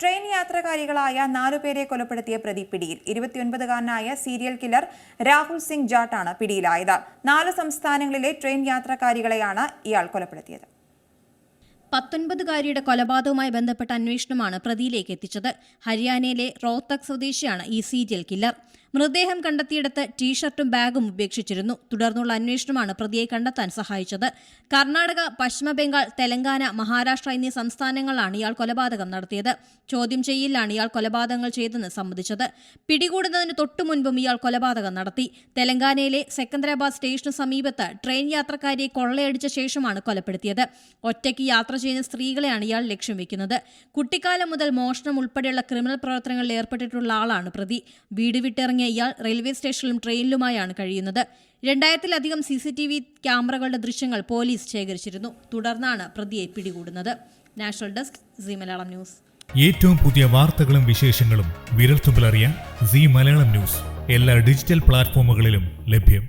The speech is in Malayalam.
ട്രെയിൻ യാത്രക്കാരികളായ നാലുപേരെ കൊലപ്പെടുത്തിയ പ്രതി പിടിയിൽ. ഇരുപത്തിയൊൻപതുകാരനായ സീരിയൽ കില്ലർ രാഹുൽ സിംഗ് ജാട്ടാണ് പിടിയിലായത്. നാല് സംസ്ഥാനങ്ങളിലെ ട്രെയിൻ യാത്രക്കാരികളെയാണ് ഇയാൾ കൊലപ്പെടുത്തിയത്. പത്തൊൻപതുകാരിയുടെ കൊലപാതകവുമായി ബന്ധപ്പെട്ട അന്വേഷണമാണ് പ്രതിയിലേക്ക് എത്തിച്ചത്. ഹരിയാനയിലെ റോഹ്തക് സ്വദേശിയാണ് ഈ സീരിയൽ കില്ലർ മൃതദേഹം കണ്ടെത്തിയിടത്ത് ടീഷർട്ടും ബാഗും ഉപേക്ഷിച്ചിരുന്നു. തുടർന്നുള്ള അന്വേഷണമാണ് പ്രതിയെ കണ്ടെത്താൻ സഹായിച്ചത്. കർണാടക പശ്ചിമ ബംഗാൾ തെലങ്കാന മഹാരാഷ്ട്ര എന്നീ സംസ്ഥാനങ്ങളിലാണ് ഇയാൾ കൊലപാതകം നടത്തിയത്. ചോദ്യം ചെയ്യലിലാണ് ഇയാൾ കൊലപാതകങ്ങൾ ചെയ്തെന്ന് സമ്മതിച്ചത്. പിടികൂടുന്നതിന് തൊട്ടു മുൻപും ഇയാൾ കൊലപാതകം നടത്തി. തെലങ്കാനയിലെ സെക്കന്ദരാബാദ് സ്റ്റേഷന് സമീപത്ത് ട്രെയിൻ യാത്രക്കാരിയെ കൊള്ളയടിച്ച ശേഷമാണ് കൊലപ്പെടുത്തിയത്. ഒറ്റയ്ക്ക് യാത്ര ചെയ്യുന്ന സ്ത്രീകളെയാണ് ഇയാൾ ലക്ഷ്യം വെക്കുന്നത്. കുട്ടിക്കാലം മുതൽ മോഷണം ഉൾപ്പെടെയുള്ള ക്രിമിനൽ പ്രവർത്തനങ്ങളിൽ ഏർപ്പെട്ടിട്ടുള്ള ആളാണ് പ്രതി. വീട് വിട്ടിറങ്ങിയ ഇയാൾ റെയിൽവേ സ്റ്റേഷനിലും ട്രെയിനിലുമായാണ് കഴിയുന്നത്. രണ്ടായിരത്തിലധികം സി സി ടി വി ക്യാമറകളുടെ ദൃശ്യങ്ങൾ പോലീസ് ശേഖരിച്ചിരുന്നു. തുടർന്നാണ് പ്രതിയെ പിടികൂടുന്നത്. National desk Zee Malayalam news. ഏറ്റവും പുതിയ വാർത്തകളും വിശേഷങ്ങളും വിരൽത്തുമ്പിലറിയാൻ സി മലയാളം ന്യൂസ്. എല്ലാ ഡിജിറ്റൽ പ്ലാറ്റ്ഫോമുകളിലും ലഭ്യം.